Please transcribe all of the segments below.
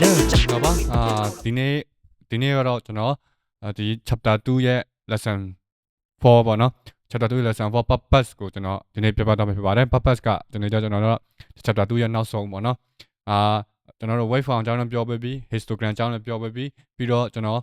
လဲကျွန်တော်ပါအာဒီနေ့ဒီနေ့ကတော့ကျွန်တော်အာဒီ chapter 2ရဲ့ lesson 4ပေါ့နော် chapter 2 lesson 4 purpose ကိုကျွန်တော်ဒီနေ့ပြပြတော့မှာဖြစ်ပါတယ် purpose ကဒီနေ့ကျကျွန်တော်တို့ chapter 2ရဲ့နောက်ဆုံးပေါ့နော်အာကျွန်တော်တို့ wave form အကြောင်းလည်းပြောပေးပြီး histogram အကြောင်းလည်းပြောပေးပြီးပြီးတော့ကျွန်တော်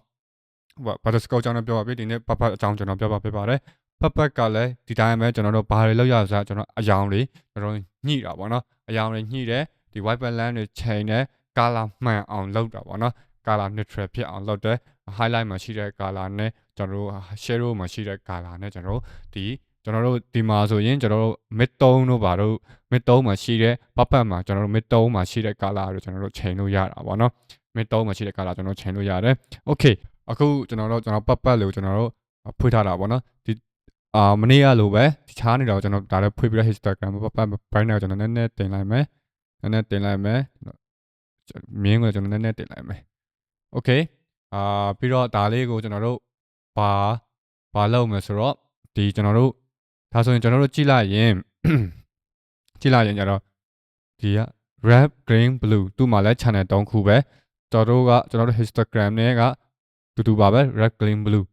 ဟို butter scope အကြောင်းလည်းပြောပါပြီဒီနေ့ purpose အကြောင်းကျွန်တော်ပြောပါပေးပါတယ် purpose ကလည်းဒီတိုင်းပဲကျွန်တော်တို့ဘာတွေလောက်ရစားကျွန်တော်အယောင်တွေကျွန်တော်ညှိတာပေါ့နော်အယောင်တွေညှိတယ်ဒီ white balance တွေချိန်တယ် color မှန်အောင်လုပ်တာပေါ့နော် color neutral ဖြစ်အောင်လုပ်တယ် highlight မှာရှိတဲ့ color နဲ့ကျွန်တော်တို့ shadow မှာရှိတဲ့ color နဲ့ကျွန်တော်တို့ဒီကျွန်တော်တို့ဒီမှာဆိုရင်ကျွန်တော်တို့ mid tone တို့ဘာတို့ mid tone မှာရှိတဲ့ puppet မှာကျွန်တော်တို့ mid tone မှာရှိတဲ့ color တို့ကျွန်တော်တို့ချိန်လို့ရတာပေါ့နော် mid tone မှာရှိတဲ့ color ကျွန်တော်ချိန်လို့ရတယ် okay အခုကျွန်တော်တို့ကျွန်တော် puppet လို့ကျွန်တော်တို့ဖွင့်ထားတာပေါ့နော်ဒီအာမနေ့ကလိုပဲတခြားနေတော့ကျွန်တော်ဒါလည်းဖွင့်ပြီးတော့ Instagram puppet brand နဲ့ကျွန်တော်နည်းနည်းတင်လိုက်မယ်နည်းနည်းတင်လိုက်မယ်မြင်းကိုကျွန်တော်နည်းနည်းတင်လိုက်မယ်။ Okay အာပြီးတော့ဒါလေးကိုကျွန်တော်တို့ဘာဘာလုပ်မလဲဆိုတော့ဒီကျွန်တော်တို့ဒါဆိုရင်ကျွန်တော်တို့ကြည့်လိုက်ရင်ကြည့်လိုက်ရင်ကျတော့ဒီက red green blue သူ့မှာလည်း channel 3ခုပဲကျွန်တော်တို့ကကျွန်တော်တို့ Instagram နဲ့က တူတူပါပဲ red green blue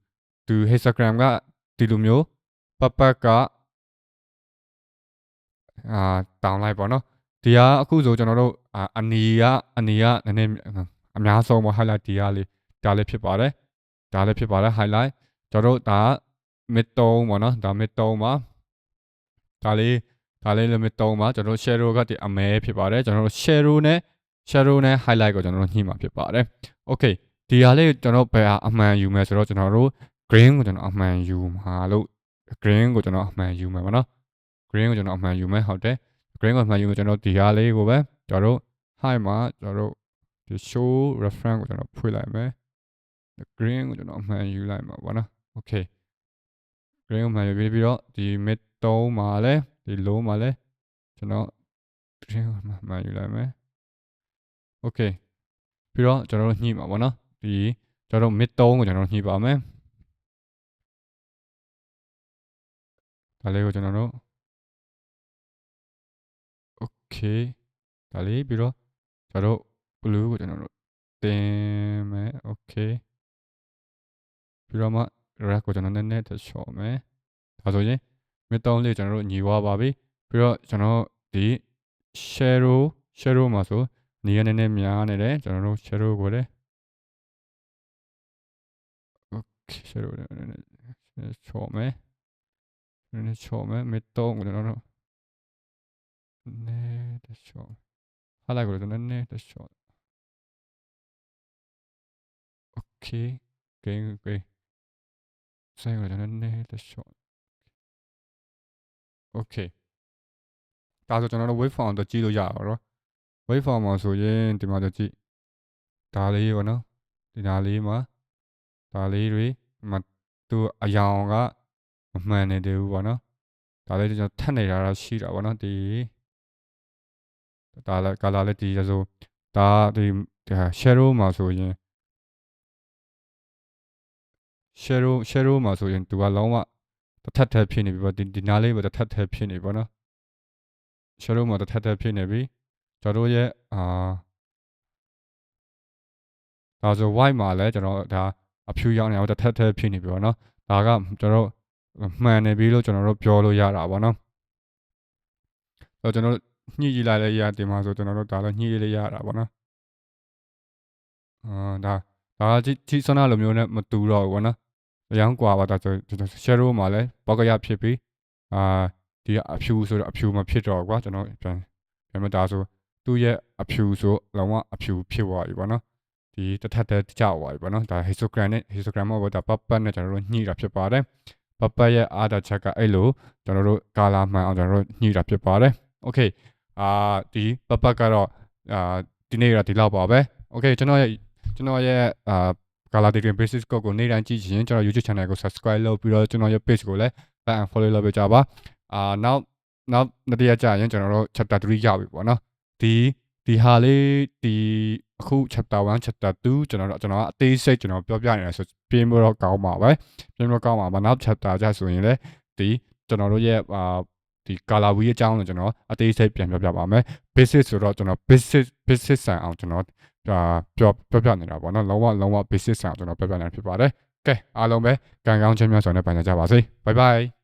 သူ Instagram ကဒီလိုမျိုးပတ်ပတ်ကအာတောင်းလိုက်ပါတော့ဒီကအခုဆိုကျွန်တော်တို့အာအနီကအနီကနည်းနည်းအများဆုံးပေါ့ highlight ဒီကလေးဒါလေးဖြစ်ပါတယ်ဒါလေးဖြစ်ပါတယ် highlight ကျွန်တော်တို့ဒါ mid tone ပေါ့နော်ဒါ mid tone ပါဒါလေးဒါလေးလည်း mid tone ပါကျွန်တော်တို့ shadow ကဒီအမဲဖြစ်ပါတယ်ကျွန်တော်တို့ shadow နဲ့ shadow နဲ့ highlight ကိုကျွန်တော်တို့ညှိမှာဖြစ်ပါတယ် okay ဒီဟာလေးကျွန်တော်ဘယ်ဟာအမှန်ယူမယ်ဆိုတော့ကျွန်တော်တို့ green ကိုကျွန်တော်အမှန်ယူမှာလို့ green ကိုကျွန်တော်အမှန်ယူမယ်ပေါ့နော် green ကိုကျွန်တော်အမှန်ယူမယ်ဟုတ်တယ် green ကိုမှန်ယူကျွန်တော်ဒီဟာလေးကိုပဲကျွန်တော်တို့ high မှာကျွန်တော်တို့ဒီ show reference ကိုကျွန်တော်ဖွင့်လိုက်မယ် green ကိုကျွန်တော်အမှန်ယူလိုက်မှာပေါ့နော် okay green ကိုမှန်ယူပြီးပြီးတော့ဒီ mid tone မှာလဲဒီ low မှာလဲကျွန်တော် green ကိုမှန်ယူလိုက်မယ် okay ပြီးတော့ကျွန်တော်တို့ညှိမှာပေါ့နော် ဒီကျွန်တော်တို့ mid tone ကိုကျွန်တော်တို့ညှိပါမယ်ဒါလေးကိုကျွန်တော်တို့ okay ဒါလေးပြီးတော့ကျွန်တော်တို့ blue ကိုကျွန်တော်တို့တင်မယ် okay ပြီးတော့မှ red ကိုကျွန်တော်နည်းနည်းထပ်လျှော့မယ်ဒါဆိုရင် mid tone လေးကျွန်တော်တို့ညီဝပါပြီပြီးတော့ကျွန်တော်ဒီ shadow shadow မှာဆိုနေရနည်းနည်းများနေတယ်ကျွန်တော်တို့ shadow ကိုလည်း shadow နည်းနည်းချော့မယ်နည်းနည်းချော့မယ် mid tone ကိုကျွန်တော်တို့ Nee, das schon. Hala guarda, non è das schon. Ok, ok, ok. Sai guarda, non è das schon. Ok. ဒါဆိုကျွန်တော်တို့ wave form တော့ကြည့်လို့ရပါတော့ wave form မှာဆိုရင်ဒီမှာတော့ကြည့်ဒါလေးပေါ့နော်ဒီဒါလေးမှာ ဒါလေးတွေဒီမှာသူအယောင်ကမမှန်နေသေးဘူးပေါ့နော်ဒါလေးကျွန်တော်ထပ်နေတာတော့ရှိတာပေါ့နော်ဒီဒါလည်း color လည်းဒီဆိုဒါဒီ shadow မှာဆိုရင် shadow shadow မှာဆိုရင်သူကလုံးဝတစ်ထပ်ထပ်ဖြစ်နေပြီပေါ့ဒီဒီနားလေးပဲတစ်ထပ်ထပ်ဖြစ်နေပေါ့နော် shadow မှာတစ်ထပ်ထပ်ဖြစ်နေပြီကျွန်တော်ရဲ့အာဒါဆို white မှာလည်းကျွန်တော်ဒါ အဖြူရောင်နေအောင်တစ်ထပ်ထပ်ဖြစ်နေပြီပေါ့နော်ဒါကကျွန်တော်မှန်နေပြီလို့ကျွန်တော်တို့ပြောလို့ရတာပေါ့နော်ဆိုတော့ကျွန်တော်ညှိကြည့်လိုက်လည်းရဒီမှာဆိုကျွန်တော်တို့ဒါလည်းညှိလေးရတာပေါ့နော်အာဒါဒါကြီးကြီးစနာလိုမျိုးနဲ့မတူတော့ဘူးပေါ့နော်အရန်กว่าပါဒါဆို shadow မှာလည်းဘောက်ကရဖြစ်ပြီးအာဒီကအဖြူဆိုတော့အဖြူမဖြစ်တော့ကွာကျွန်တော်ပြန်ပြန်မဒါဆိုသူ့ရဲ့အဖြူဆိုလောင်ကအဖြူဖြစ်သွားပြီပေါ့နော် ဒီတစ်ထပ်တည်းကြောက်သွားပြီပေါ့နော်ဒါ histogram နဲ့ histogram မှာပေါ့ဒါပတ်ပတ်နဲ့ကျွန်တော်တို့ညှိတာဖြစ်ပါတယ်ပတ်ပတ်ရဲ့အားတာချက်ကအဲ့လိုကျွန်တော်တို့ကာလာမှန်အောင်ကျွန်တော်တို့ညှိတာဖြစ်ပါတယ် okay အာဒီပပတ်ကတော့အာဒီနေ့ကဒီလောက်ပါပဲ။ Okay ကျွန်တော်ရဲ့ကျွန်တော်ရဲ့အာ color dating basis ကိုကိုနေ့တိုင်းကြည့်ရင်ကျွန်တော် YouTube channel ကို subscribe လုပ်ပြီးတော့ကျွန်တော်ရဲ့ page ကိုလည်း like and follow လုပ်ပေးကြပါ။အာနောက်နောက်နေ့ရက်ကြာရင်ကျွန်တော်တို့ chapter 3ရပြီပေါ့နော်။ဒီဒီဟာလေးဒီ အခု chapter 1 chapter 2ကျွန်တော်တို့ကျွန်တော်အသေးစိတ်ကျွန်တော်ပြောပြနေတယ်ဆိုပြင်လို့တော့ကောင်းပါပဲပြင်လို့ကောင်းပါပါနောက် chapter ကြဆိုရင်လည်းဒီကျွန်တော်တို့ရဲ့အာဒီ color wheel အကြောင်းကိုကျွန်တော်အသေးစိတ်ပြန်ပြောပြပါမယ် basic ဆိုတော့ကျွန်တော် basic basic ဆန်အောင်ကျွန်တော်အာပြောပြောပြနေတာပေါ့နော်လုံးဝလုံးဝ basic ဆန်အောင်ကျွန်တော်ပြောပြနေတာဖြစ်ပါတယ်ကဲအားလုံးပဲကံကောင်းချမ်းမြောက်စွာနဲ့ပိုင်ကြပါစေ bye bye